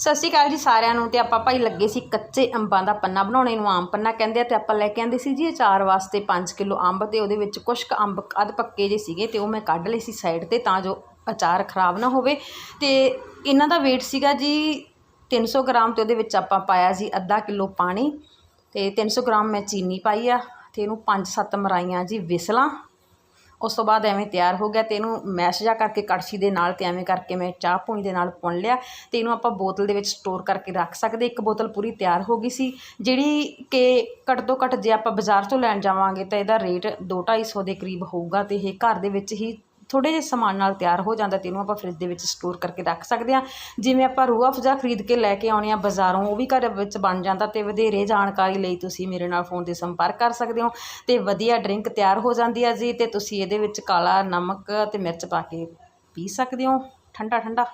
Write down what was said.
ਸਤਿ ਸ਼੍ਰੀ ਅਕਾਲ ਜੀ ਸਾਰਿਆਂ ਨੂੰ ਤੇ ਆਪਾਂ ਭਾਈ ਲੱਗੇ ਸੀ ਕੱਚੇ ਅੰਬਾਂ ਦਾ ਪੰਨਾ ਬਣਾਉਣੇ ਨੂੰ, ਆਮ ਪੰਨਾ ਕਹਿੰਦੇ ਆ ਤੇ ਆਪਾਂ ਲੈ ਕੇ ਆਂਦੇ ਸੀ ਜੀ ਅਚਾਰ ਵਾਸਤੇ 5 ਕਿਲੋ ਅੰਬ ਤੇ ਉਹਦੇ ਵਿੱਚ ਕੁਛ ਕੁ ਅੰਬ ਅੱਧ ਪੱਕੇ ਜੇ ਸੀਗੇ ਤੇ ਉਹ ਮੈਂ ਕੱਢ ਲਏ ਸੀ ਸਾਈਡ ਤੇ ਤਾਂ ਜੋ ਅਚਾਰ ਖਰਾਬ ਨਾ ਹੋਵੇ ਤੇ ਇਹਨਾਂ ਦਾ weight ਸੀਗਾ ਜੀ 300 ਗ੍ਰਾਮ ਤੇ ਉਹਦੇ ਵਿੱਚ ਆਪਾਂ ਪਾਇਆ ਸੀ ਅੱਧਾ ਕਿਲੋ ਪਾਣੀ ਤੇ 300 ਗ੍ਰਾਮ ਮੈਂ ਚੀਨੀ ਪਾਈ ਆ ਤੇ ਇਹਨੂੰ 5-7 ਮਰਾਈਆਂ ਜੀ ਵਿਸਲਾਂ ਉਸ ਤੋਂ ਬਾਅਦ ਐਵੇਂ ਤਿਆਰ ਹੋ ਗਿਆ ਤੇ ਇਹਨੂੰ ਮੈਸ਼ ਜਾ ਕਰਕੇ ਕੜਛੀ ਦੇ ਨਾਲ ਤੇ ਐਵੇਂ ਕਰਕੇ ਮੈਂ ਚਾਹ ਪੂਣੀ ਦੇ ਨਾਲ ਪੁਣ ਲਿਆ ਤੇ ਇਹਨੂੰ ਆਪਾਂ ਬੋਤਲ ਦੇ ਵਿੱਚ ਸਟੋਰ ਕਰਕੇ ਰੱਖ ਸਕਦੇ। ਇੱਕ ਬੋਤਲ ਪੂਰੀ ਤਿਆਰ ਹੋ ਗਈ ਸੀ। ਜਿਹੜੀ ਕਿ ਘੱਟ ਤੋਂ ਘੱਟ ਜੇ ਆਪਾਂ ਬਾਜ਼ਾਰ ਤੋਂ ਲੈਣ ਜਾਵਾਂਗੇ ਤਾਂ ਇਹਦਾ ਰੇਟ 2-250 ਦੇ ਕਰੀਬ ਹੋਊਗਾ ਤੇ ਇਹ ਘਰ ਦੇ ਵਿੱਚ ਹੀ ਥੋੜੇ ਜਿਹੇ ਸਮਾਨ ਨਾਲ ਤਿਆਰ ਹੋ ਜਾਂਦਾ ਤੇ ਇਹਨੂੰ ਆਪਾਂ ਫ੍ਰਿਜ ਦੇ ਵਿੱਚ ਸਟੋਰ ਕਰਕੇ ਰੱਖ ਸਕਦੇ ਹਾਂ। ਜਿਵੇਂ ਆਪਾਂ ਰੂਹ ਅਫਜ਼ਾ ਖਰੀਦ ਕੇ ਲੈ ਕੇ ਆਉਣੇ ਆ ਬਾਜ਼ਾਰੋਂ, ਉਹ ਵੀ ਘਰ ਵਿੱਚ ਬਣ ਜਾਂਦਾ ਤੇ ਵਧੇਰੇ ਜਾਣਕਾਰੀ ਲਈ ਤੁਸੀਂ ਮੇਰੇ ਨਾਲ ਫੋਨ ਤੇ ਸੰਪਰਕ ਕਰ ਸਕਦੇ ਹੋ ਤੇ ਵਧੀਆ ਡਰਿੰਕ ਤਿਆਰ ਹੋ ਜਾਂਦੀ ਆ ਜੀ ਤੇ ਤੁਸੀਂ ਇਹਦੇ ਵਿੱਚ ਕਾਲਾ ਨਮਕ ਤੇ ਮਿਰਚ ਪਾ ਕੇ ਪੀ ਸਕਦੇ ਹੋ। ਠੰਡਾ ਠੰਡਾ